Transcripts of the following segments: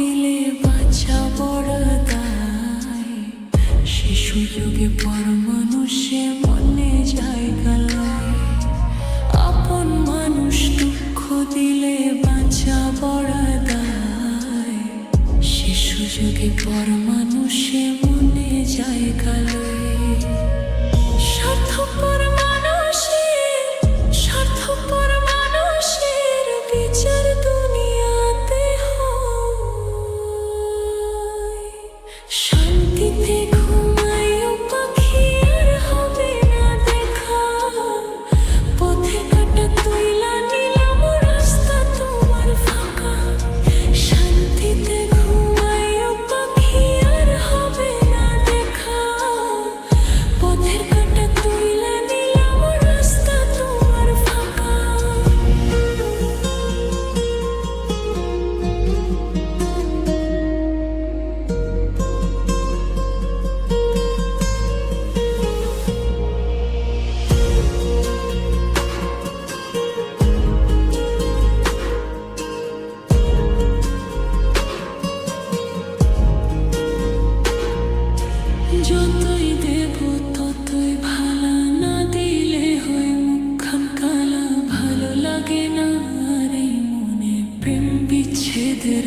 দিলে বাচ্চা বড় দায় শিশু যুগে পর মানুষে মনে জায়গা লয় আপন মানুষ দুঃখ দিলে বাচ্চা বড় দায় শিশু যুগে পর মানুষে মনে জায়গা লয় You.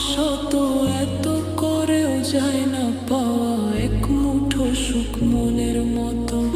শত এত করেও যায় না পাওয়া। এক মুঠো সুখ মনের মতো